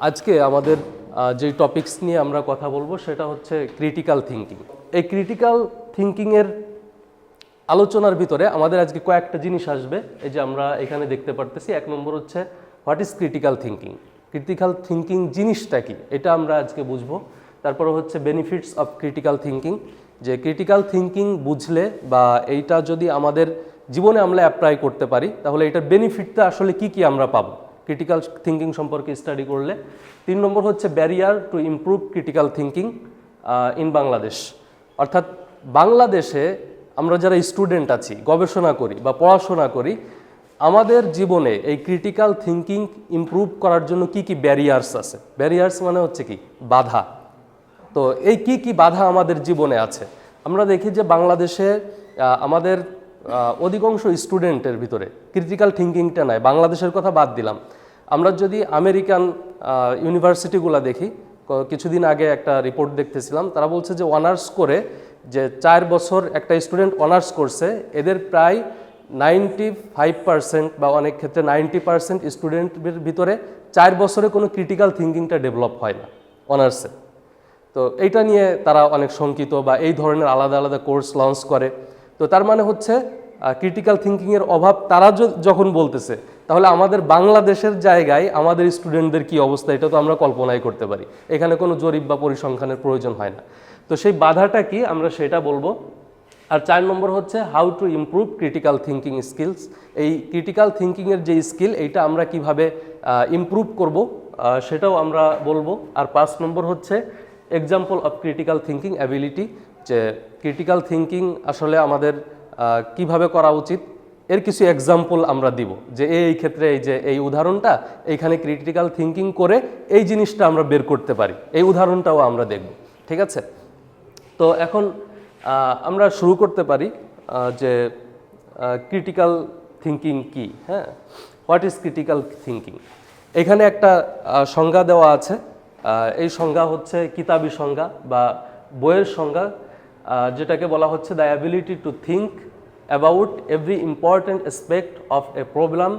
আজকে আমাদের যে টপিকস নিয়ে আমরা কথা বলব সেটা হচ্ছে ক্রিটিক্যাল থিঙ্কিং এই ক্রিটিক্যাল থিঙ্কিংয়ের আলোচনার ভিতরে আমাদের আজকে কয়েকটা জিনিস আসবে। এই যে আমরা এখানে দেখতে পারতেছি, এক নম্বর হচ্ছে what is critical thinking critical thinking জিনিসটা কি? এটা আমরা আজকে বুঝব। তারপরে হচ্ছে বেনিফিটস অফ ক্রিটিক্যাল থিঙ্কিং যে ক্রিটিক্যাল থিঙ্কিং বুঝলে বা এইটা যদি আমাদের জীবনে আমরা অ্যাপ্লাই করতে পারি, তাহলে এটার বেনিফিটটা আসলে কি কি আমরা পাবো? ক্রিটিক্যাল থিঙ্কিং সম্পর্কে স্টাডি করলে। তিন নম্বর হচ্ছে barrier to improve critical thinking in Bangladesh. অর্থাৎ বাংলাদেশে আমরা যারা স্টুডেন্ট আছি, গবেষণা করি বা পড়াশোনা করি, আমাদের জীবনে এই ক্রিটিক্যাল থিঙ্কিং ইমপ্রুভ করার জন্য কি কি ব্যারিয়ার্স আছে? ব্যারিয়ার্স মানে হচ্ছে কি? বাধা। তো এই কি কি বাধা আমাদের জীবনে আছে? আমরা দেখি যে বাংলাদেশে আমাদের অধিকাংশ স্টুডেন্টের ভিতরে ক্রিটিক্যাল থিঙ্কিংটা নাই, বাংলাদেশের কথা বাদ দিলাম। আমরা যদি আমেরিকান ইউনিভার্সিটিগুলো দেখি কিছুদিন আগে একটা রিপোর্ট দেখতেছিলাম, তারা বলছে যে অনার্স করে যে চার বছর একটা স্টুডেন্ট অনার্স করছে, এদের প্রায় নাইনটি ফাইভ পার্সেন্ট বা অনেক ক্ষেত্রে নাইনটি পার্সেন্ট স্টুডেন্টের ভিতরে চার বছরে কোনো ক্রিটিক্যাল থিঙ্কিংটা ডেভেলপ হয় না অনার্সে তো এইটা নিয়ে তারা অনেক শঙ্কিত বা এই ধরনের আলাদা আলাদা কোর্স লঞ্চ করে। তো তার মানে হচ্ছে ক্রিটিক্যাল থিঙ্কিংয়ের অভাব তারা যখন বলতেছে, তাহলে আমাদের বাংলাদেশের জায়গায় আমাদের স্টুডেন্টদের কি অবস্থা? এটা তো আমরা কল্পনাই করতে পারি। এখানে কোনো জরিপ বা পরিসংখ্যানের প্রয়োজন হয় না। তো সেই বাধাটা কি? আমরা সেটা বলব। আর চার নম্বর হচ্ছে how to improve critical thinking skills এই ক্রিটিক্যাল থিঙ্কিংয়ের যে স্কিল এইটা আমরা কীভাবে ইমপ্রুভ করব সেটাও আমরা বলব। আর পাঁচ নম্বর হচ্ছে example of critical thinking ability যে ক্রিটিক্যাল থিঙ্কিং আসলে আমাদের কীভাবে করা উচিত, এর কিছু এক্সাম্পল আমরা দিব যে এই ক্ষেত্রে এই যে এই উদাহরণটা, এইখানে ক্রিটিক্যাল থিঙ্কিং করে এই জিনিসটা আমরা বের করতে পারি। এই উদাহরণটাও আমরা দেখব, ঠিক আছে? তো এখন আমরা শুরু করতে পারি যে ক্রিটিক্যাল থিঙ্কিং কি হ্যাঁ? হোয়াট ইজ ক্রিটিক্যাল থিঙ্কিং এখানে একটা সংজ্ঞা দেওয়া আছে এই সংজ্ঞা হচ্ছে কিতাবি সংজ্ঞা বা বইয়ের সংজ্ঞা। যেটাকে বলা হচ্ছে the ability to think about every important aspect of a problem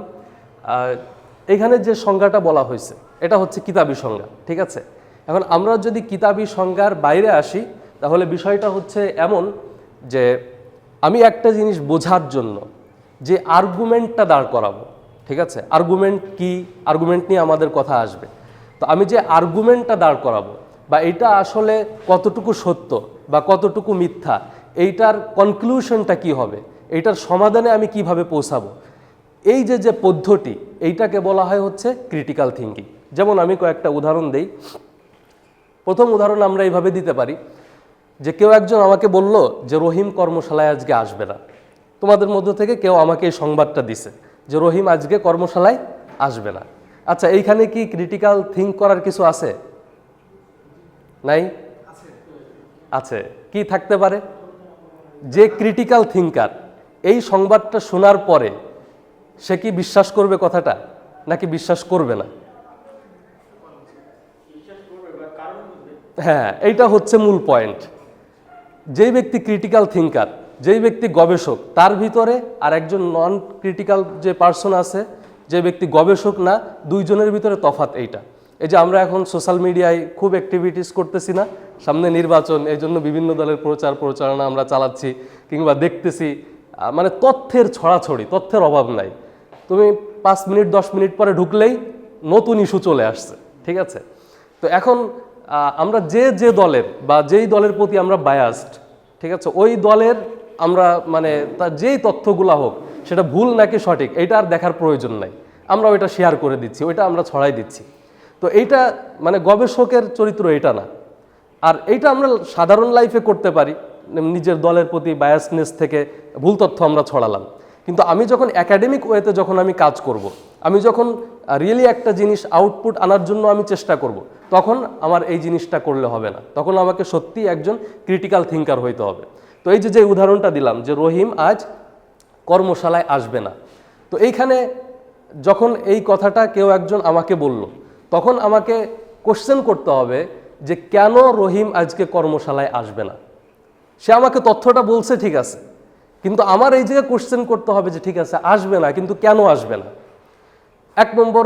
এখানে যে সংজ্ঞাটা বলা হয়েছে, এটা হচ্ছে কিতাবি সংজ্ঞা, ঠিক আছে? এখন আমরা যদি কিতাবি সংজ্ঞার বাইরে আসি, তাহলে বিষয়টা হচ্ছে এমন যে আমি একটা জিনিস বোঝার জন্য যে আর্গুমেন্টটা দাঁড় করাবো, ঠিক আছে? আর্গুমেন্ট কি? আর্গুমেন্ট নিয়ে আমাদের কথা আসবে। তো আমি যে আর্গুমেন্টটা দাঁড় করাবো, বা এটা আসলে কতটুকু সত্য বা কতটুকু মিথ্যা, এইটার কনক্লুশনটা কি হবে? এইটার সমাধানে আমি কীভাবে পৌঁছাবো? এই যে যে পদ্ধতি, এইটাকে বলা হয় হচ্ছে ক্রিটিক্যাল থিঙ্কিং যেমন আমি কয়েকটা উদাহরণ দেই। প্রথম উদাহরণ আমরা এইভাবে দিতে পারি যে, কেউ একজন আমাকে বলল যে, রহিম কর্মশালায় আজকে আসবে না। তোমাদের মধ্য থেকে কেউ আমাকে এই সংবাদটা দিছে যে, রহিম আজকে কর্মশালায় আসবে না। আচ্ছা এইখানে কি ক্রিটিক্যাল থিঙ্ক করার কিছু আছে? নাই? আছে। কি থাকতে পারে? যে ক্রিটিক্যাল থিঙ্কার এই সংবাদটা শোনার পরে সে কি বিশ্বাস করবে কথাটা, নাকি বিশ্বাস করবে না? হ্যাঁ এইটা হচ্ছে মূল পয়েন্ট যেই ব্যক্তি ক্রিটিক্যাল থিঙ্কার যেই ব্যক্তি গবেষক, তার ভিতরে আর একজন নন ক্রিটিক্যাল যে পার্সন আছে, যে ব্যক্তি গবেষক না, দুইজনের ভিতরে তফাৎ এইটা। এই যে আমরা এখন সোশ্যাল মিডিয়ায় খুব অ্যাক্টিভিটিস করতেছি না সামনে নির্বাচন, এই জন্য বিভিন্ন দলের প্রচার প্রচারণা আমরা চালাচ্ছি কিংবা দেখতেছি মানে তথ্যের ছড়াছড়ি, তথ্যের অভাব নাই। তুমি পাঁচ মিনিট, দশ মিনিট পরে ঢুকলেই নতুন ইস্যু চলে আসছে, ঠিক আছে? তো এখন আমরা যে যে দলের বা যেই দলের প্রতি আমরা বায়াসড ঠিক আছে? ওই দলের আমরা মানে তার যেই তথ্যগুলা হোক, সেটা ভুল নাকি সঠিক এটা আর দেখার প্রয়োজন নাই। আমরা ওইটা শেয়ার করে দিচ্ছি, ওইটা আমরা ছড়াই দিচ্ছি। তো এইটা মানে গবেষকের চরিত্র এটা না। আর এইটা আমরা সাধারণ লাইফে করতে পারি নিজের দলের প্রতি বায়াসনেস থেকে ভুল তথ্য আমরা ছড়ালাম কিন্তু আমি যখন একাডেমিক ওয়েতে যখন আমি কাজ করব। আমি যখন রিয়েলি একটা জিনিস আউটপুট আনার জন্য আমি চেষ্টা করব। তখন আমার এই জিনিসটা করলে হবে না তখন আমাকে সত্যি একজন ক্রিটিক্যাল থিঙ্কার হইতে হবে তো এই যে যে উদাহরণটা দিলাম যে, রহিম আজ কর্মশালায় আসবে না তো এইখানে যখন এই কথাটা কেউ একজন আমাকে বলল, তখন আমাকে কোশ্চেন করতে হবে যে কেন রহিম আজকে কর্মশালায় আসবে না? সে আমাকে তথ্যটা বলছে, ঠিক আছে। কিন্তু আমার এই জায়গায় কোশ্চেন করতে হবে যে, ঠিক আছে, আসবে না, কিন্তু কেন আসবে না? এক নম্বর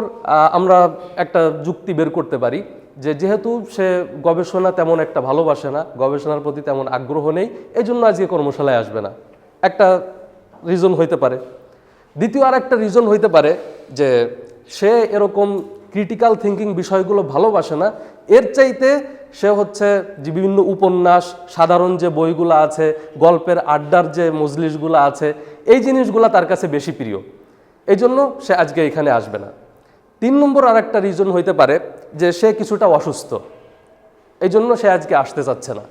আমরা একটা যুক্তি বের করতে পারি যে, যেহেতু সে গবেষণা তেমন একটা ভালোবাসে না, গবেষণার প্রতি তেমন আগ্রহ নেই এই জন্য আজকে কর্মশালায় আসবে না। একটা রিজন হইতে পারে। দ্বিতীয় আর একটা রিজন হইতে পারে যে, সে এরকম ক্রিটিক্যাল থিঙ্কিং বিষয়গুলো ভালোবাসে না, এর চাইতে সে হচ্ছে যে বিভিন্ন উপন্যাস, সাধারণ যে বইগুলো আছে, গল্পের আড্ডার যে মজলিসগুলো আছে, এই জিনিসগুলো তার কাছে বেশি প্রিয়। এই জন্য সে আজকে এখানে আসবে না। তিন নম্বর আর একটা রিজন হইতে পারে যে সে কিছুটা অসুস্থ। এই জন্য সে আজকে আসতে চাচ্ছে না।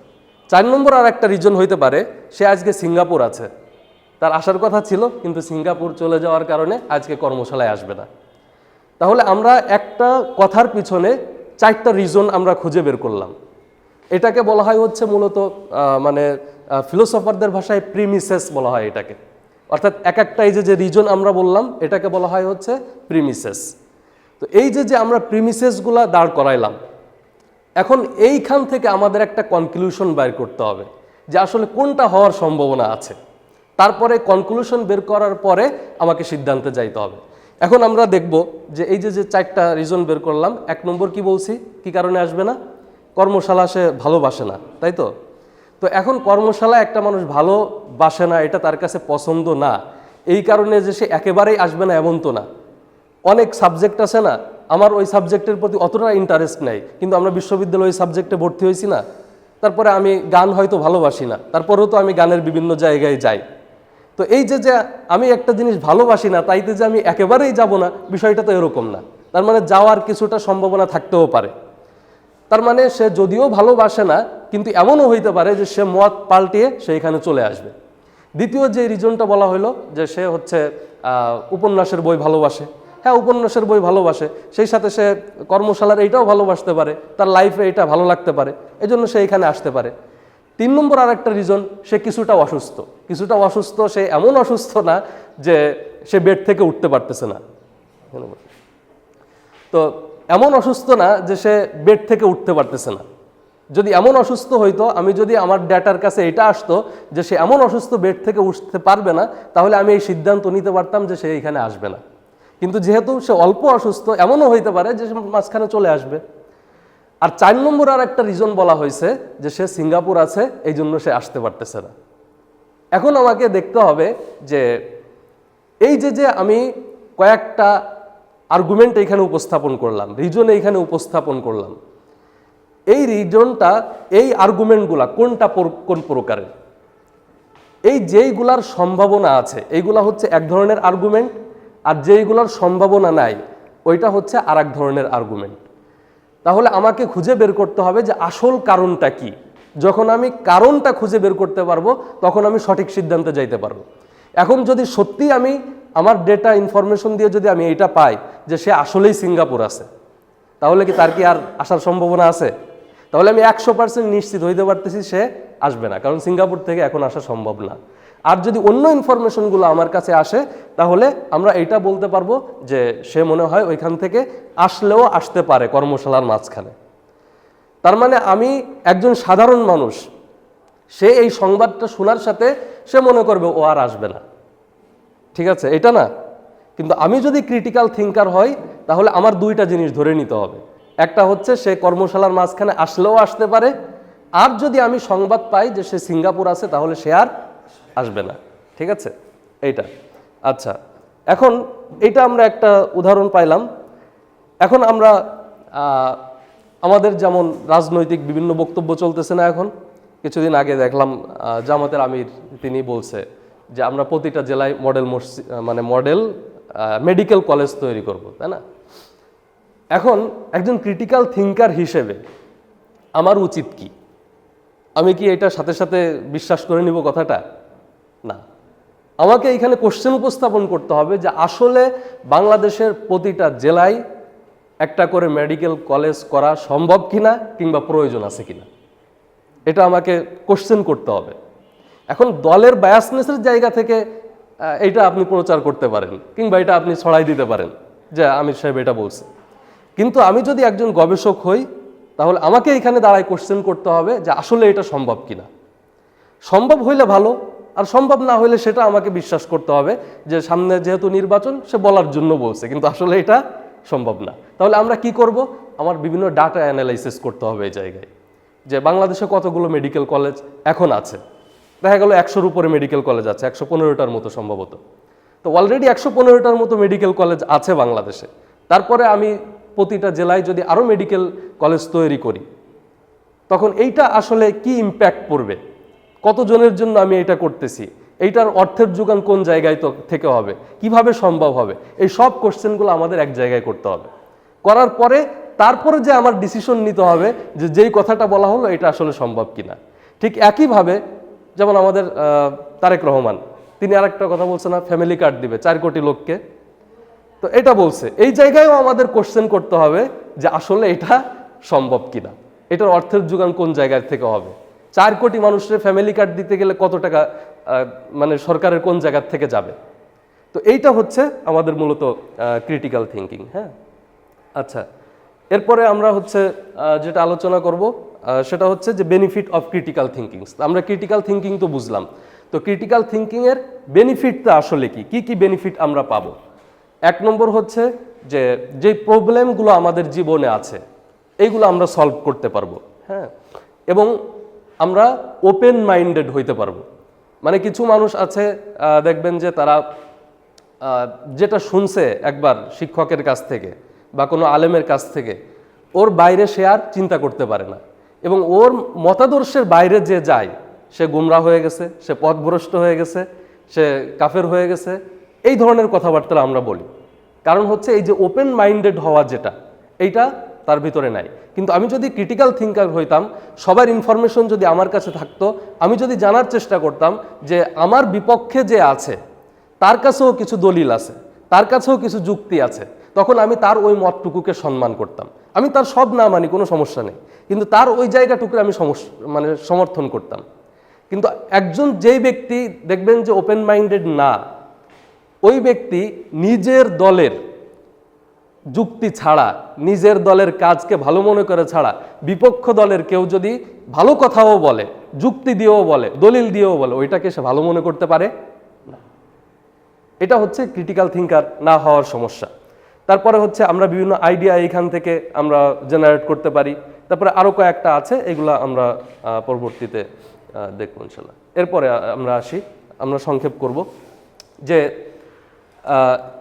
চার নম্বর আর একটা রিজন হইতে পারে, সে আজকে সিঙ্গাপুর আছে। তার আসার কথা ছিল, কিন্তু সিঙ্গাপুর চলে যাওয়ার কারণে আজকে কর্মশালায় আসবে না। তাহলে আমরা একটা কথার পিছনে চারটা রিজন আমরা খুঁজে বের করলাম। এটাকে বলা হয় হচ্ছে মূলত মানে ফিলোসফারদের ভাষায় প্রিমিসেস বলা হয় এটাকে। অর্থাৎ এক একটা এই যে যে রিজন আমরা বললাম, এটাকে বলা হয় হচ্ছে প্রিমিসেস তো এই যে যে আমরা প্রিমিসেসগুলা দাঁড় করাইলাম, এখন এইখান থেকে আমাদের একটা কনক্লুশন বের করতে হবে যে আসলে কোনটা হওয়ার সম্ভাবনা আছে। তারপরে কনক্লুশন বের করার পরে আমাকে সিদ্ধান্তে যাইতে হবে। এখন আমরা দেখব যে এই যে যে চারটা রিজন বের করলাম, এক নম্বর কি বলছি? কি কারণে আসবে না? কর্মশালা সে ভালোবাসে না, তাই তো? তো এখন কর্মশালা একটা মানুষ ভালোবাসে না, এটা তার কাছে পছন্দ না। এই কারণে যে সে একেবারেই আসবে না, এমন তো না। অনেক সাবজেক্ট আছে না, আমার ওই সাবজেক্টের প্রতি অতটা ইন্টারেস্ট নেই, কিন্তু আমরা বিশ্ববিদ্যালয়ে ওই সাবজেক্টে ভর্তি হয়েছি না। তারপরে আমি গান হয়তো ভালোবাসি না, তারপরেও তো আমি গানের বিভিন্ন জায়গায় যাই। তো এই যে যে আমি একটা জিনিস ভালোবাসি না, তাইতে যে আমি একেবারেই যাব না, বিষয়টা তো এরকম না। তার মানে যাওয়ার কিছুটা সম্ভাবনা থাকতেও পারে। তার মানে সে যদিও ভালোবাসে না, কিন্তু এমনও হইতে পারে যে সে মত পাল্টিয়ে সে এখানে চলে আসবে। দ্বিতীয় যে রিজনটা বলা হলো যে সে হচ্ছে উপন্যাসের বই ভালোবাসে। হ্যাঁ উপন্যাসের বই ভালোবাসে। সেই সাথে সে কর্মশালার এইটাও ভালোবাসতে পারে। তার লাইফে এটা ভালো লাগতে পারে। এজন্য সে এখানে আসতে পারে। তিন নম্বর আর একটা রিজন সে কিছুটা অসুস্থ। কিছুটা অসুস্থ, সে এমন অসুস্থ না যে সে বেড থেকে উঠতে পারতেছে না। তো এমন অসুস্থ না যে সে বেড থেকে উঠতে পারতেছে না। যদি এমন অসুস্থ হইতো, আমি যদি আমার ডেটার কাছে এটা আসতো যে সে এমন অসুস্থ বেড থেকে উঠতে পারবে না, তাহলে আমি এই সিদ্ধান্ত নিতে পারতাম যে সে এখানে আসবে না। কিন্তু যেহেতু সে অল্প অসুস্থ, এমনও হইতে পারে যে সে মাঝখানে চলে আসবে। আর চার নম্বর আর একটা রিজন বলা হয়েছে যে সে সিঙ্গাপুর আছে, এই জন্য সে আসতে পারতেছে না। এখন আমাকে দেখতে হবে যে এই যে যে আমি কয়েকটা আর্গুমেন্ট এখানে উপস্থাপন করলাম রিজন এইখানে উপস্থাপন করলাম। এই রিজনটা এই আর্গুমেন্টগুলা কোনটা কোন প্রকারের? এই যেইগুলার সম্ভাবনা আছে, এইগুলা হচ্ছে এক ধরনের আর্গুমেন্ট আর যেইগুলার সম্ভাবনা নাই, ওইটা হচ্ছে আর এক ধরনের আর্গুমেন্ট তাহলে আমাকে খুঁজে বের করতে হবে যে আসল কারণটা কি। যখন আমি কারণটা খুঁজে বের করতে পারব, তখন আমি সঠিক সিদ্ধান্তে যাইতে পারব। এখন যদি সত্যি আমি আমার ডেটা ইনফরমেশন দিয়ে যদি আমি এটা পাই যে সে আসলেই সিঙ্গাপুর আছে, তাহলে কি তার কি আর আসার সম্ভাবনা আছে? তাহলে আমি একশো পার্সেন্ট নিশ্চিত হইতে পারতেছি সে আসবে না, কারণ সিঙ্গাপুর থেকে এখন আসা সম্ভব না। আর যদি অন্য ইনফরমেশনগুলো আমার কাছে আসে, তাহলে আমরা এটা বলতে পারব যে সে মনে হয় ওইখান থেকে আসলেও আসতে পারে কর্মশালার মাঝখানে। তার মানে আমি একজন সাধারণ মানুষ, সে এই সংবাদটা শোনার সাথে সে মনে করবে ও আর আসবে না। ঠিক আছে? এটা না? কিন্তু আমি যদি ক্রিটিক্যাল থিঙ্কার হই, তাহলে আমার দুইটা জিনিস ধরে নিতে হবে। একটা হচ্ছে সে কর্মশালার মাঝখানে আসলেও আসতে পারে আর যদি আমি সংবাদ পাই যে সে সিঙ্গাপুর আছে, তাহলে সে আর আসবে না। ঠিক আছে? এইটা। আচ্ছা এখন এটা আমরা একটা উদাহরণ পাইলাম। এখন আমরা আমাদের যেমন রাজনৈতিক বিভিন্ন বক্তব্য চলতেছে না এখন, কিছুদিন আগে দেখলাম জামাতের আমির তিনি বলছে যে, আমরা প্রতিটা জেলায় মডেল মসজিদ মানে মডেল মেডিকেল কলেজ তৈরি করব তাই না? এখন একজন ক্রিটিক্যাল থিঙ্কার হিসেবে আমার উচিত কি? আমি কি এটা সাথে সাথে বিশ্বাস করে নিব কথাটা? না। আমাকে এখানে কোশ্চেন উপস্থাপন করতে হবে যে আসলে বাংলাদেশের প্রতিটা জেলায় একটা করে মেডিকেল কলেজ করা সম্ভব কিনা কিংবা প্রয়োজন আছে কিনা? এটা আমাকে কোশ্চেন করতে হবে। এখন দলের বায়াসনেসের জায়গা থেকে এইটা আপনি প্রচার করতে পারেন কিংবা এটা আপনি ছড়াই দিতে পারেন। যে আমির সাহেব এটা বলছে। কিন্তু আমি যদি একজন গবেষক হই তাহলে আমাকে এখানে দাঁড়ায় কোশ্চেন করতে হবে যে আসলে এটা সম্ভব কিনা। সম্ভব হইলে ভালো, আর সম্ভব না হলে সেটা আমাকে বিশ্বাস করতে হবে যে সামনে যেহেতু নির্বাচন, সে বলার জন্য বলছে, কিন্তু আসলে এটা সম্ভব না। তাহলে আমরা কি করব? আমার বিভিন্ন ডাটা অ্যানালাইসিস করতে হবে এই জায়গায়। যে বাংলাদেশে কতগুলো মেডিকেল কলেজ এখন আছে? দেখা গেল একশোর উপরে মেডিকেল কলেজ আছে, একশো পনেরোটার মতো সম্ভবত। তো অলরেডি একশো পনেরোটার মতো মেডিকেল কলেজ আছে বাংলাদেশে। তারপরে আমি প্রতিটা জেলায় যদি আরও মেডিকেল কলেজ তৈরি করি, তখন এইটা আসলে কি ইম্প্যাক্ট পড়বে? কতজনের জন্য আমি এটা করতেছি? এইটার অর্থের যোগান কোন জায়গায় থেকে হবে? কীভাবে সম্ভব হবে? এই সব কোশ্চেনগুলো আমাদের এক জায়গায় করতে হবে। করার পরে তারপরে যে আমার ডিসিশন নিতে হবে যে যেই কথাটা বলা হলো, এটা আসলে সম্ভব কিনা? ঠিক একইভাবে যেমন আমাদের তারেক রহমান, তিনি আরেকটা কথা বলছে না ফ্যামিলি কার্ড দিবে, চার কোটি লোককে। তো এটা বলছে, এই জায়গায়ও আমাদের কোশ্চেন করতে হবে যে আসলে এটা সম্ভব কিনা। এটার অর্থের যোগান কোন জায়গার থেকে হবে? চার কোটি মানুষের ফ্যামিলি কার্ড দিতে গেলে কত টাকা মানে সরকারের কোন জায়গার থেকে যাবে? তো এইটা হচ্ছে আমাদের মূলত ক্রিটিক্যাল থিঙ্কিং হ্যাঁ? আচ্ছা এরপরে আমরা হচ্ছে যেটা আলোচনা করব সেটা হচ্ছে যে বেনিফিট অফ ক্রিটিক্যাল থিঙ্কিং আমরা ক্রিটিক্যাল থিঙ্কিং তো বুঝলাম। তো ক্রিটিক্যাল থিঙ্কিংয়ের বেনিফিটটা আসলে কি? কি কি বেনিফিট আমরা পাবো? এক নম্বর হচ্ছে যে যে প্রবলেমগুলো আমাদের জীবনে আছে, এইগুলো আমরা সলভ করতে পারব হ্যাঁ? এবং আমরা ওপেন মাইন্ডেড হইতে পারব। মানে কিছু মানুষ আছে দেখবেন যে তারা যেটা শুনছে একবার শিক্ষকের কাছ থেকে বা কোনো আলেমের কাছ থেকে, ওর বাইরে সে আর চিন্তা করতে পারে না। এবং ওর মতাদর্শের বাইরে যে যায়, সে গুমরা হয়ে গেছে, সে পথভ্রষ্ট হয়ে গেছে, সে কাফের হয়ে গেছে এই ধরনের কথাবার্তা আমরা বলি। কারণ হচ্ছে এই যে ওপেন মাইন্ডেড হওয়া যেটা, এইটা তার ভিতরে নাই। কিন্তু আমি যদি ক্রিটিক্যাল থিঙ্কার হইতাম, সবার ইনফরমেশন যদি আমার কাছে থাকতো, আমি যদি জানার চেষ্টা করতাম যে আমার বিপক্ষে যে আছে, তার কাছেও কিছু দলিল আছে, তার কাছেও কিছু যুক্তি আছে, তখন আমি তার ওই মতটুকুকে সম্মান করতাম। আমি তার সব না মানি, কোনো সমস্যা নেই। কিন্তু তার ওই জায়গাটুকুকে আমি সমস্যা মানে সমর্থন করতাম। কিন্তু একজন যেই ব্যক্তি দেখবেন যে ওপেন মাইন্ডেড না ওই ব্যক্তি নিজের দলের যুক্তি ছাড়া, নিজের দলের কাজকে ভালো মনে করে ছাড়া, বিপক্ষ দলের কেউ যদি ভালো কথাও বলে, যুক্তি দিয়েও বলে, দলিল দিয়েও বলে, ওইটাকে সে ভালো মনে করতে পারে? এটা হচ্ছে ক্রিটিক্যাল থিঙ্কার না হওয়ার সমস্যা। তারপরে হচ্ছে আমরা বিভিন্ন আইডিয়া এইখান থেকে আমরা জেনারেট করতে পারি। তারপরে আরও কয়েকটা আছে, এগুলো আমরা পরবর্তীতে দেখব ইনশাল্লাহ। এরপরে আমরা আসি, আমরা সংক্ষেপ করব যে uh,